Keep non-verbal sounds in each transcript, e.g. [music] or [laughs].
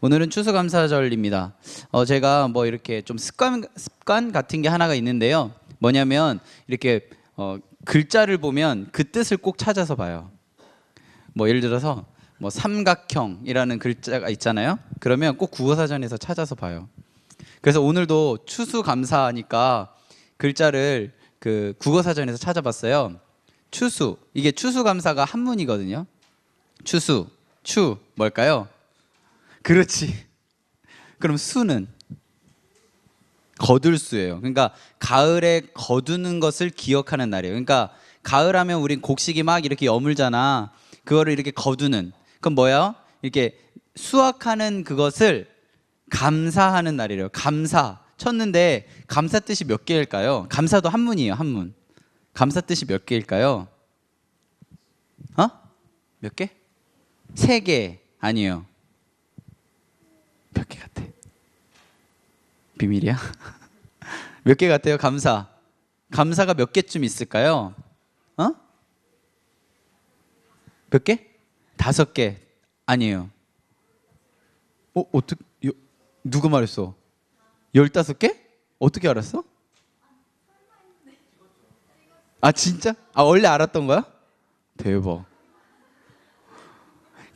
오늘은 추수감사절입니다. 어, 제가 뭐 이렇게 좀 습관 습관 같은 게 하나가 있는데요. 뭐냐면 이렇게 어, 글자를 보면 그 뜻을 꼭 찾아서 봐요. 뭐 예를 들어서 뭐 삼각형이라는 글자가 있잖아요. 그러면 꼭 국어사전에서 찾아서 봐요. 그래서 오늘도 추수감사니까 글자를 그 국어사전에서 찾아봤어요. 추수 이게 추수감사가 한문이거든요. 추수 추 뭘까요? 그렇지. 그럼 수는 거둘 수예요. 그러니까 가을에 거두는 것을 기억하는 날이에요. 그러니까 가을 하면 우린 곡식이 막 이렇게 여물잖아. 그거를 이렇게 거두는. 그럼 뭐야? 이렇게 수확하는 그것을 감사하는 날이래요. 감사. 쳤는데 감사 뜻이 몇 개일까요? 감사도 한문이에요. 한문. 감사 뜻이 몇 개일까요? 어? 몇 개? 세 개. 아니에요. 몇 개 같아? 비밀이야? [laughs] 몇 개 같아요? 감사. 감사가 몇 개쯤 있을까요? 어? 몇 개? 다섯 개. 아니에요. 어, 어떻게 누구 말했어? 열다섯 개? 어떻게 알았어? 아 진짜? 아 원래 알았던 거야? 대박.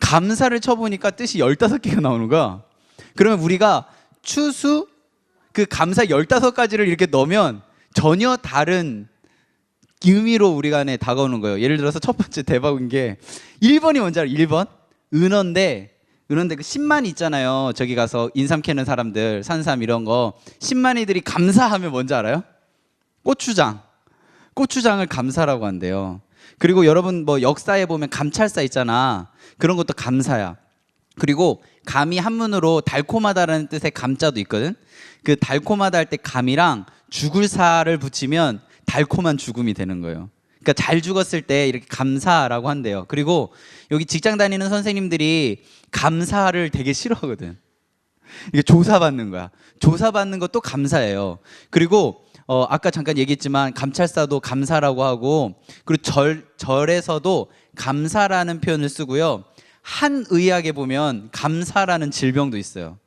감사를 쳐보니까 뜻이 열다섯 개가 나오는 거야. 그러면 우리가 추수 그 감사 열다섯 가지를 이렇게 넣으면 전혀 다른 의미로 우리가 안에 다가오는 거예요. 예를 들어서 첫 번째 대박인 게 1번이 뭔지 알아? 1번? 은어인데 은어인데 그 10만 있잖아요. 저기 가서 인삼 캐는 사람들, 산삼 이런 거 10만이들이 감사하면 뭔지 알아요? 고추장. 고추장을 감사라고 한대요. 그리고 여러분 뭐 역사에 보면 감찰사 있잖아. 그런 것도 감사야. 그리고 감이 한문으로 달콤하다라는 뜻의 감자도 있거든. 그 달콤하다 할 때 감이랑 죽을 살을 붙이면 달콤한 죽음이 되는 거예요. 그러니까 잘 죽었을 때 이렇게 감사라고 한대요. 그리고 여기 직장 다니는 선생님들이 감사를 되게 싫어하거든. 이게 조사받는 거야. 조사받는 것도 감사예요. 그리고 어, 아까 잠깐 얘기했지만 감찰사도 감사라고 하고 그리고 절 절에서도 감사라는 표현을 쓰고요. 한 의학에 보면 감사라는 질병도 있어요.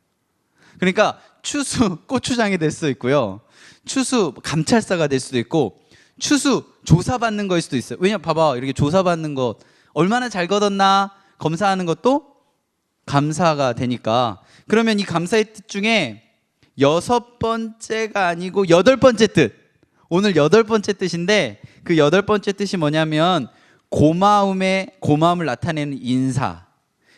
그러니까 추수 고추장이 될 수도 있고요. 추수 감찰사가 될 수도 있고 추수 조사받는 거일 수도 있어요. 왜냐 봐봐 이렇게 조사받는 거 얼마나 잘 걷었나 검사하는 것도 감사가 되니까 그러면 이 감사의 뜻 중에 여섯 번째가 아니고 여덟 번째 뜻 오늘 여덟 번째 뜻인데 그 여덟 번째 뜻이 뭐냐면 고마움의 고마움을 나타내는 인사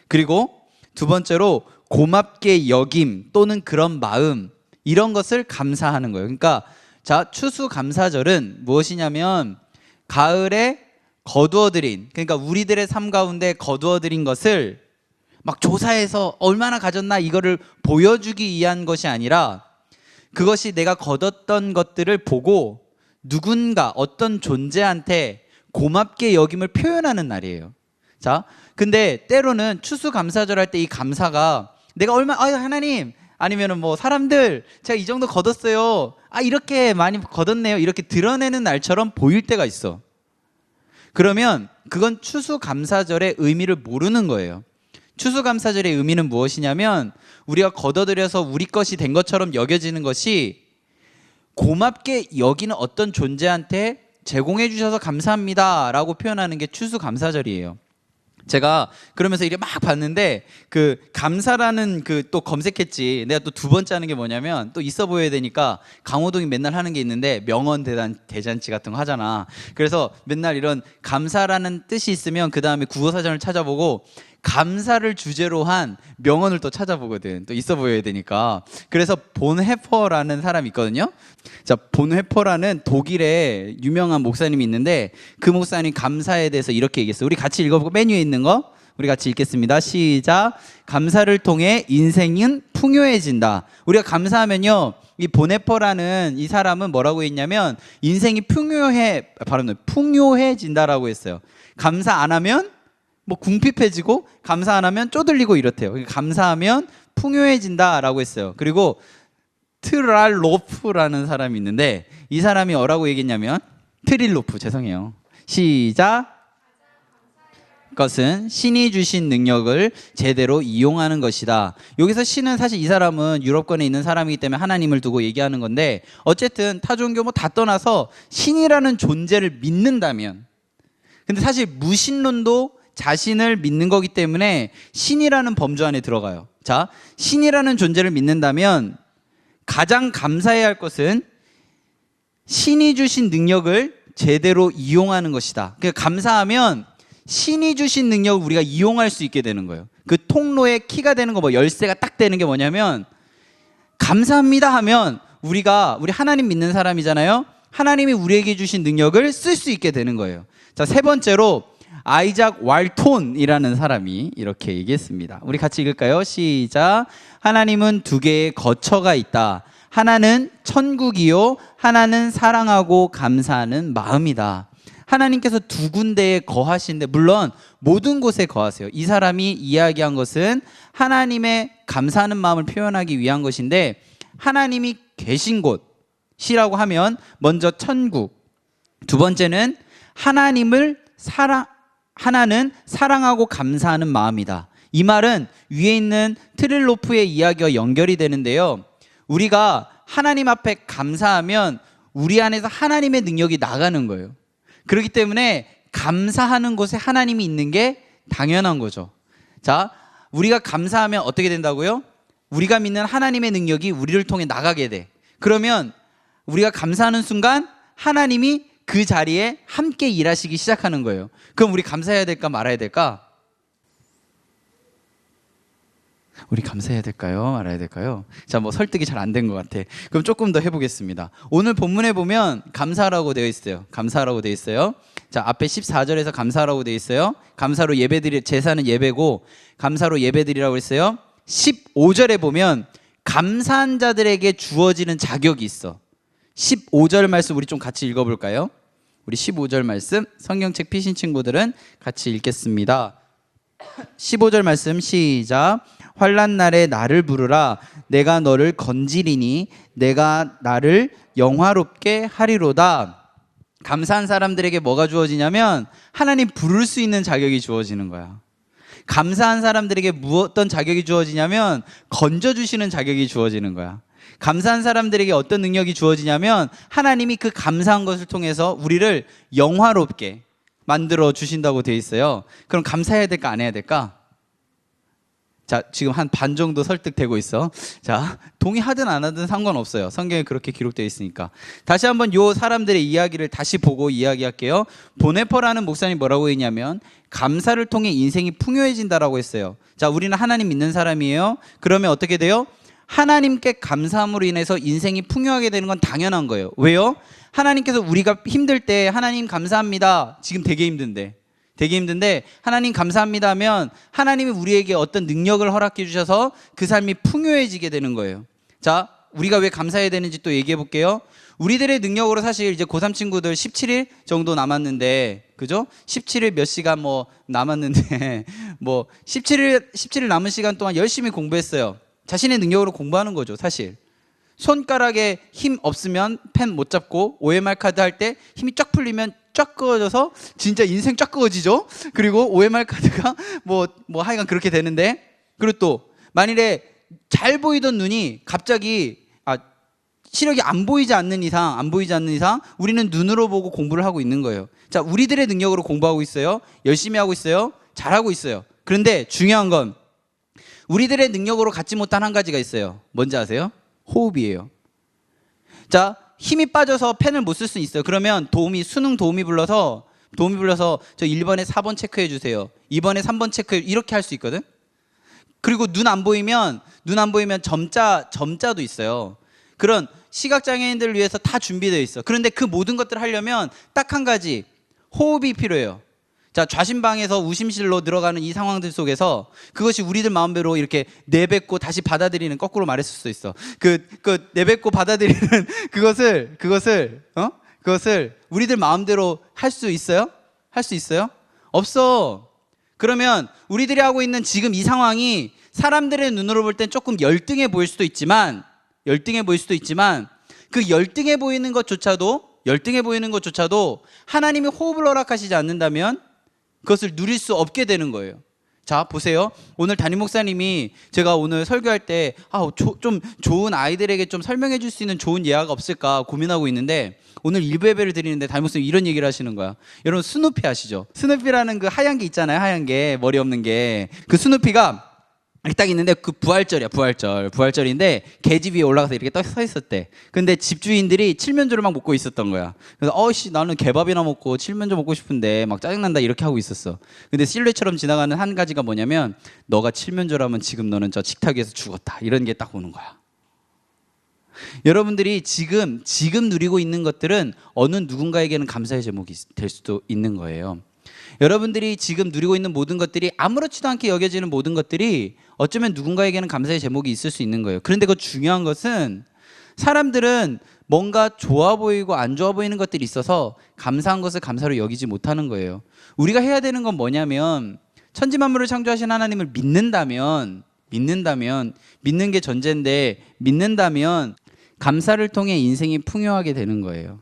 그리고 두 번째로 고맙게 여김 또는 그런 마음 이런 것을 감사하는 거예요. 그러니까 자 추수 감사절은 무엇이냐면 가을에 거두어들인 그러니까 우리들의 삶 가운데 거두어들인 것을 막 조사해서 얼마나 가졌나 이거를 보여주기 위한 것이 아니라 그것이 내가 거뒀던 것들을 보고 누군가 어떤 존재한테 고맙게 여김을 표현하는 날이에요. 자, 근데 때로는 추수감사절 할 때 이 감사가 내가 얼마 아유 하나님 아니면은 뭐 사람들 제가 이 정도 거뒀어요. 아 이렇게 많이 거뒀네요. 이렇게 드러내는 날처럼 보일 때가 있어. 그러면 그건 추수감사절의 의미를 모르는 거예요. 추수감사절의 의미는 무엇이냐면 우리가 걷어들여서 우리 것이 된 것처럼 여겨지는 것이 고맙게 여기는 어떤 존재한테 제공해 주셔서 감사합니다라고 표현하는 게 추수감사절이에요. 제가 그러면서 이게 막 봤는데 그 감사라는 그 또 검색했지. 내가 또 두 번째 하는 게 뭐냐면 또 있어 보여야 되니까 강호동이 맨날 하는 게 있는데 명언 대단 대잔치 같은 거 하잖아. 그래서 맨날 이런 감사라는 뜻이 있으면 그 다음에 국어 사전을 찾아보고 감사를 주제로 한 명언을 또 찾아보거든. 또 있어 보여야 되니까. 그래서 본 해퍼라는 사람이 있거든요. 자, 본 해퍼라는 독일의 유명한 목사님이 있는데 그 목사님 감사에 대해서 이렇게 얘기했어. 우리 같이 읽어보고 메뉴에 있는 거 우리 같이 읽겠습니다. 시작. 감사를 통해 인생은 풍요해진다. 우리가 감사하면요. 이 보네퍼라는 이 사람은 뭐라고 했냐면 인생이 풍요해 바로 풍요해진다라고 했어요. 감사 안 하면 뭐 궁핍해지고 감사 안 하면 쪼들리고 이렇대요. 그러니까 감사하면 풍요해진다라고 했어요. 그리고 트랄로프라는 사람이 있는데 이 사람이 뭐라고 얘기했냐면 트릴로프 죄송해요. 시작. 것은 신이 주신 능력을 제대로 이용하는 것이다. 여기서 신은 사실 이 사람은 유럽권에 있는 사람이기 때문에 하나님을 두고 얘기하는 건데 어쨌든 타 종교 뭐 다 떠나서 신이라는 존재를 믿는다면 근데 사실 무신론도 자신을 믿는 거기 때문에 신이라는 범주 안에 들어가요. 자, 신이라는 존재를 믿는다면 가장 감사해야 할 것은 신이 주신 능력을 제대로 이용하는 것이다. 그러니까 감사하면 신이 주신 능력을 우리가 이용할 수 있게 되는 거예요. 그 통로의 키가 되는 거 뭐 열쇠가 딱 되는 게 뭐냐면 감사합니다 하면 우리가 우리 하나님 믿는 사람이잖아요. 하나님이 우리에게 주신 능력을 쓸 수 있게 되는 거예요. 자, 세 번째로 아이작 왈톤이라는 사람이 이렇게 얘기했습니다. 우리 같이 읽을까요? 시작. 하나님은 두 개의 거처가 있다. 하나는 천국이요. 하나는 사랑하고 감사하는 마음이다. 하나님께서 두 군데에 거하시는데 물론 모든 곳에 거하세요. 이 사람이 이야기한 것은 하나님의 감사하는 마음을 표현하기 위한 것인데 하나님이 계신 곳이라고 하면 먼저 천국, 두 번째는 하나님을 사랑 하나는 사랑하고 감사하는 마음이다. 이 말은 위에 있는 트릴로프의 이야기와 연결이 되는데요. 우리가 하나님 앞에 감사하면 우리 안에서 하나님의 능력이 나가는 거예요. 그렇기 때문에 감사하는 곳에 하나님이 있는 게 당연한 거죠. 자, 우리가 감사하면 어떻게 된다고요? 우리가 믿는 하나님의 능력이 우리를 통해 나가게 돼. 그러면 우리가 감사하는 순간 하나님이 그 자리에 함께 일하시기 시작하는 거예요. 그럼 우리 감사해야 될까 말아야 될까? 우리 감사해야 될까요? 말아야 될까요? 자, 뭐 설득이 잘 안 된 것 같아. 그럼 조금 더 해보겠습니다. 오늘 본문에 보면 감사라고 되어 있어요. 감사라고 되어 있어요. 자, 앞에 14절에서 감사라고 되어 있어요. 감사로 예배드리, 제사는 예배고, 감사로 예배드리라고 했어요. 15절에 보면 감사한 자들에게 주어지는 자격이 있어. 15절 말씀 우리 좀 같이 읽어볼까요? 우리 15절 말씀 성경책 피신 친구들은 같이 읽겠습니다. 15절 말씀 시작. 환란 날에 나를 부르라 내가 너를 건지리니 내가 나를 영화롭게 하리로다. 감사한 사람들에게 뭐가 주어지냐면 하나님 부를 수 있는 자격이 주어지는 거야. 감사한 사람들에게 무엇던 자격이 주어지냐면 건져 주시는 자격이 주어지는 거야. 감사한 사람들에게 어떤 능력이 주어지냐면 하나님이 그 감사한 것을 통해서 우리를 영화롭게 만들어 주신다고 돼 있어요. 그럼 감사해야 될까 안 해야 될까? 자, 지금 한 반 정도 설득되고 있어. 자, 동의하든 안 하든 상관없어요. 성경에 그렇게 기록되어 있으니까. 다시 한번 요 사람들의 이야기를 다시 보고 이야기할게요. 보네퍼라는 목사님 뭐라고 했냐면 감사를 통해 인생이 풍요해진다라고 했어요. 자, 우리는 하나님 믿는 사람이에요. 그러면 어떻게 돼요? 하나님께 감사함으로 인해서 인생이 풍요하게 되는 건 당연한 거예요. 왜요? 하나님께서 우리가 힘들 때 하나님 감사합니다. 지금 되게 힘든데. 되게 힘든데 하나님 감사합니다 하면 하나님이 우리에게 어떤 능력을 허락해 주셔서 그 삶이 풍요해지게 되는 거예요. 자, 우리가 왜 감사해야 되는지 또 얘기해 볼게요. 우리들의 능력으로 사실 이제 고3 친구들 17일 정도 남았는데, 그죠? 17일 몇 시간 뭐 남았는데, [laughs] 뭐 17일, 17일 남은 시간 동안 열심히 공부했어요. 자신의 능력으로 공부하는 거죠, 사실. 손가락에 힘 없으면 펜 못 잡고 OMR 카드 할 때 힘이 쫙 풀리면 쫙 그어져서 진짜 인생 쫙 그어지죠. 그리고 OMR 카드가 [laughs] 뭐뭐 하여간 그렇게 되는데 그리고 또 만일에 잘 보이던 눈이 갑자기 아 시력이 안 보이지 않는 이상 안 보이지 않는 이상 우리는 눈으로 보고 공부를 하고 있는 거예요. 자, 우리들의 능력으로 공부하고 있어요. 열심히 하고 있어요. 잘하고 있어요. 그런데 중요한 건 우리들의 능력으로 갖지 못한 한 가지가 있어요. 뭔지 아세요? 호흡이에요. 자, 힘이 빠져서 펜을 못 쓸 수 있어요. 그러면 도우미, 수능 도우미 불러서, 도우미 불러서 저 1번에 4번 체크해 주세요. 2번에 3번 체크, 이렇게 할 수 있거든? 그리고 눈 안 보이면, 눈 안 보이면 점자, 점자도 있어요. 그런 시각장애인들을 위해서 다 준비되어 있어. 그런데 그 모든 것들을 하려면 딱 한 가지, 호흡이 필요해요. 자, 좌심방에서 우심실로 들어가는 이 상황들 속에서 그것이 우리들 마음대로 이렇게 내뱉고 다시 받아들이는 거꾸로 말했을 수도 있어. 그, 그 내뱉고 받아들이는 [laughs] 그것을, 그것을, 어? 그것을 우리들 마음대로 할 수 있어요? 할 수 있어요? 없어. 그러면 우리들이 하고 있는 지금 이 상황이 사람들의 눈으로 볼 땐 조금 열등해 보일 수도 있지만, 열등해 보일 수도 있지만, 그 열등해 보이는 것조차도, 열등해 보이는 것조차도 하나님이 호흡을 허락하시지 않는다면 그것을 누릴 수 없게 되는 거예요. 자, 보세요. 오늘 담임 목사님이 제가 오늘 설교할 때, 아, 조- 좀 좋은 아이들에게 좀 설명해 줄 수 있는 좋은 예화가 없을까 고민하고 있는데, 오늘 일부 예배를 드리는데 담임 목사님 이런 얘기를 하시는 거야. 여러분, 스누피 아시죠? 스누피라는 그 하얀 게 있잖아요. 하얀 게, 머리 없는 게. 그 스누피가 딱 있는데 그 부활절이야 부활절. 부활절인데 계집 위에 올라가서 이렇게 딱 서 있었대 근데 집주인들이 칠면조를 막 먹고 있었던 거야. 그래서 어씨 나는 개밥이나 먹고 칠면조 먹고 싶은데 막 짜증난다 이렇게 하고 있었어. 근데 실루엣처럼 지나가는 한 가지가 뭐냐면 너가 칠면조라면 지금 너는 저 식탁 위에서 죽었다. 이런 게 딱 오는 거야. 여러분들이 지금 지금 누리고 있는 것들은 어느 누군가에게는 감사의 제목이 될 수도 있는 거예요. 여러분들이 지금 누리고 있는 모든 것들이 아무렇지도 않게 여겨지는 모든 것들이 어쩌면 누군가에게는 감사의 제목이 있을 수 있는 거예요. 그런데 그 중요한 것은 사람들은 뭔가 좋아 보이고 안 좋아 보이는 것들이 있어서 감사한 것을 감사로 여기지 못하는 거예요. 우리가 해야 되는 건 뭐냐면 천지 만물을 창조하신 하나님을 믿는다면 믿는다면 믿는 게 전제인데 믿는다면 감사를 통해 인생이 풍요하게 되는 거예요.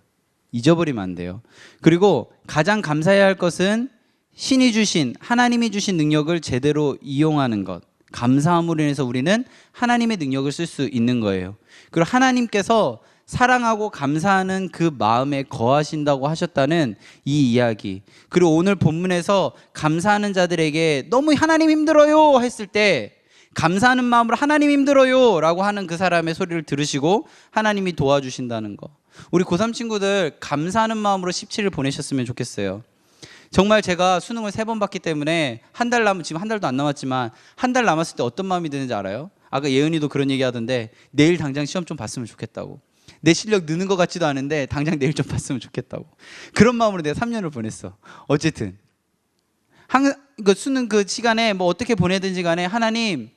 잊어버리면 안 돼요. 그리고 가장 감사해야 할 것은 신이 주신 하나님이 주신 능력을 제대로 이용하는 것. 감사함으로 인해서 우리는 하나님의 능력을 쓸 수 있는 거예요. 그리고 하나님께서 사랑하고 감사하는 그 마음에 거하신다고 하셨다는 이 이야기. 그리고 오늘 본문에서 감사하는 자들에게 너무 하나님 힘들어요 했을 때 감사하는 마음으로 하나님 힘들어요 라고 하는 그 사람의 소리를 들으시고 하나님이 도와주신다는 거. 우리 고3 친구들 감사하는 마음으로 17일 보내셨으면 좋겠어요. 정말 제가 수능을 세 번 봤기 때문에 한 달 남은 지금 한 달도 안 남았지만 한 달 남았을 때 어떤 마음이 드는지 알아요? 아까 예은이도 그런 얘기 하던데 내일 당장 시험 좀 봤으면 좋겠다고. 내 실력 느는 것 같지도 않은데 당장 내일 좀 [laughs] 봤으면 좋겠다고. 그런 마음으로 내가 3년을 보냈어. 어쨌든 항, 그 수능 그 시간에 뭐 어떻게 보내든지 간에 하나님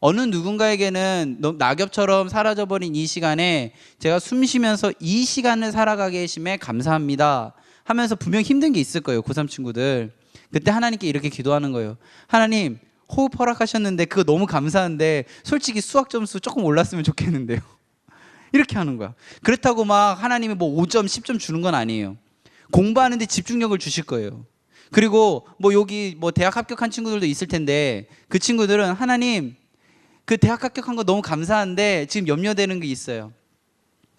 어느 누군가에게는 낙엽처럼 사라져버린 이 시간에 제가 숨 쉬면서 이 시간을 살아가게 해심에 감사합니다 하면서 분명 힘든 게 있을 거예요 고3 친구들 그때 하나님께 이렇게 기도하는 거예요 하나님 호흡 허락하셨는데 그거 너무 감사한데 솔직히 수학 점수 조금 올랐으면 좋겠는데요 [laughs] 이렇게 하는 거야 그렇다고 막 하나님이 뭐 5점 10점 주는 건 아니에요 공부하는데 집중력을 주실 거예요 그리고 뭐 여기 뭐 대학 합격한 친구들도 있을 텐데 그 친구들은 하나님 그 대학 합격한 거 너무 감사한데 지금 염려되는 게 있어요.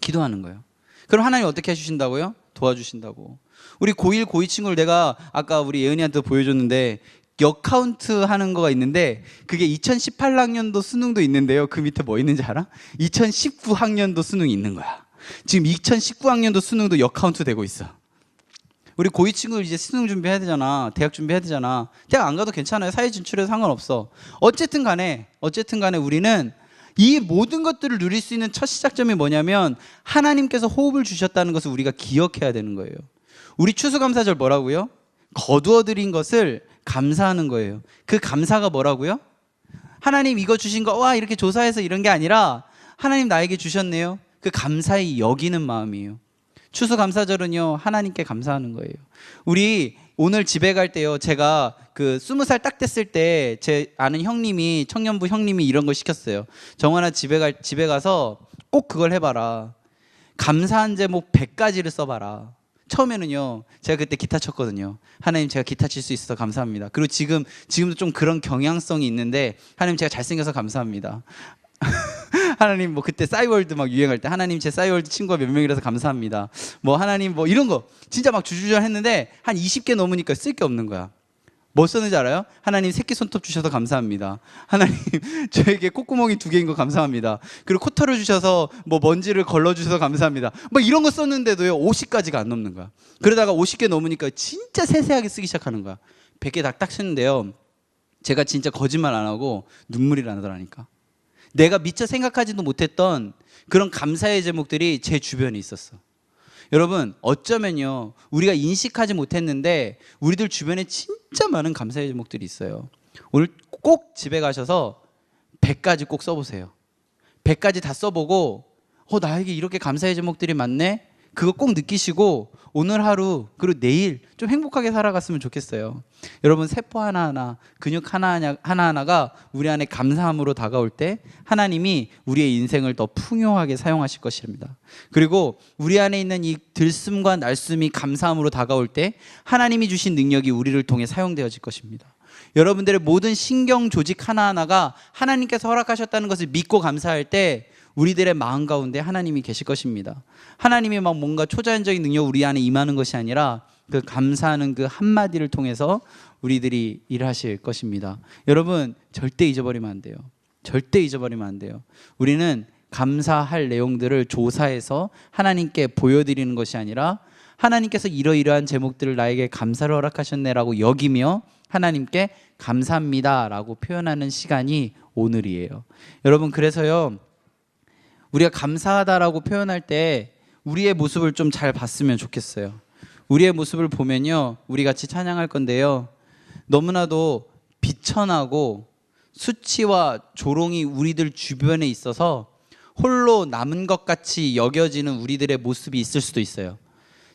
기도하는 거예요. 그럼 하나님 어떻게 해주신다고요? 도와주신다고. 우리 고1, 고2 친구를 내가 아까 우리 예은이한테 보여줬는데 역 카운트 하는 거가 있는데 그게 2018학년도 수능도 있는데요. 그 밑에 뭐 있는지 알아? 2019학년도 수능이 있는 거야. 지금 2019학년도 수능도 역 카운트 되고 있어. 우리 고2 친구들 이제 수능 준비해야 되잖아. 대학 준비해야 되잖아. 대학 안 가도 괜찮아요. 사회 진출해도 상관없어. 어쨌든 간에 어쨌든 간에 우리는 이 모든 것들을 누릴 수 있는 첫 시작점이 뭐냐면 하나님께서 호흡을 주셨다는 것을 우리가 기억해야 되는 거예요. 우리 추수감사절 뭐라고요? 거두어 드린 것을 감사하는 거예요. 그 감사가 뭐라고요? 하나님 이거 주신 거 와 이렇게 조사해서 이런 게 아니라 하나님 나에게 주셨네요. 그 감사히 여기는 마음이에요. 추수감사절은요 하나님께 감사하는 거예요. 우리 오늘 집에 갈 때요 제가 그 스무 살 딱 됐을 때 제 아는 형님이 청년부 형님이 이런 걸 시켰어요. 정환아 집에 갈 집에 가서 꼭 그걸 해봐라. 감사한 제목 100가지를 써봐라. 처음에는요, 제가 그때 기타 쳤거든요. 하나님, 제가 기타 칠 수 있어서 감사합니다. 그리고 지금, 지금도 좀 그런 경향성이 있는데, 하나님, 제가 잘생겨서 감사합니다. [laughs] 하나님, 뭐, 그때 싸이월드 막 유행할 때, 하나님, 제 싸이월드 친구가 몇 명이라서 감사합니다. 뭐, 하나님, 뭐, 이런 거. 진짜 막 주주절 했는데, 한 20개 넘으니까 쓸 게 없는 거야. 뭐 썼는지 알아요? 하나님 새끼 손톱 주셔서 감사합니다. 하나님 [laughs] 저에게 콧구멍이 두 개인 거 감사합니다. 그리고 코털을 주셔서 뭐 먼지를 걸러 주셔서 감사합니다. 뭐 이런 거 썼는데도요 50가지가 안 넘는 거야. 그러다가 50개 넘으니까 진짜 세세하게 쓰기 시작하는 거야. 100개 딱딱 쓰는데요. 제가 진짜 거짓말 안 하고 눈물이 나더라니까. 내가 미처 생각하지도 못했던 그런 감사의 제목들이 제 주변에 있었어. 여러분 어쩌면요 우리가 인식하지 못했는데 우리들 주변에 진짜 많은 감사의 제목들이 있어요. 오늘 꼭 집에 가셔서 100가지 꼭 써보세요. 100가지 다 써보고 어 나에게 이렇게 감사의 제목들이 많네. 그거 꼭 느끼시고 오늘 하루 그리고 내일 좀 행복하게 살아갔으면 좋겠어요. 여러분 세포 하나하나 근육 하나하나 하나하나가 우리 안에 감사함으로 다가올 때 하나님이 우리의 인생을 더 풍요하게 사용하실 것입니다. 그리고 우리 안에 있는 이 들숨과 날숨이 감사함으로 다가올 때 하나님이 주신 능력이 우리를 통해 사용되어질 것입니다. 여러분들의 모든 신경 조직 하나하나가 하나님께서 허락하셨다는 것을 믿고 감사할 때 우리들의 마음 가운데 하나님이 계실 것입니다. 하나님이 막 뭔가 초자연적인 능력 우리 안에 임하는 것이 아니라 그 감사하는 그 한마디를 통해서 우리들이 일하실 것입니다. 여러분 절대 잊어버리면 안 돼요. 절대 잊어버리면 안 돼요. 우리는 감사할 내용들을 조사해서 하나님께 보여드리는 것이 아니라 하나님께서 이러이러한 제목들을 나에게 감사를 허락하셨네라고 여기며 하나님께 감사합니다라고 표현하는 시간이 오늘이에요. 여러분 그래서요. 우리가 감사하다라고 표현할 때 우리의 모습을 좀 잘 봤으면 좋겠어요. 우리의 모습을 보면요. 우리 같이 찬양할 건데요. 너무나도 비천하고 수치와 조롱이 우리들 주변에 있어서 홀로 남은 것 같이 여겨지는 우리들의 모습이 있을 수도 있어요.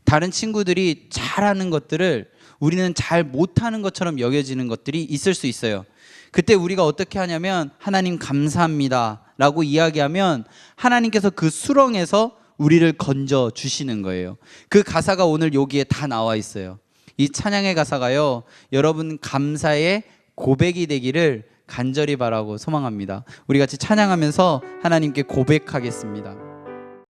다른 친구들이 잘하는 것들을 우리는 잘 못하는 것처럼 여겨지는 것들이 있을 수 있어요. 그때 우리가 어떻게 하냐면 하나님 감사합니다 라고 이야기하면 하나님께서 그 수렁에서 우리를 건져 주시는 거예요. 그 가사가 오늘 여기에 다 나와 있어요. 이 찬양의 가사가요. 여러분 감사의 고백이 되기를 간절히 바라고 소망합니다. 우리 같이 찬양하면서 하나님께 고백하겠습니다.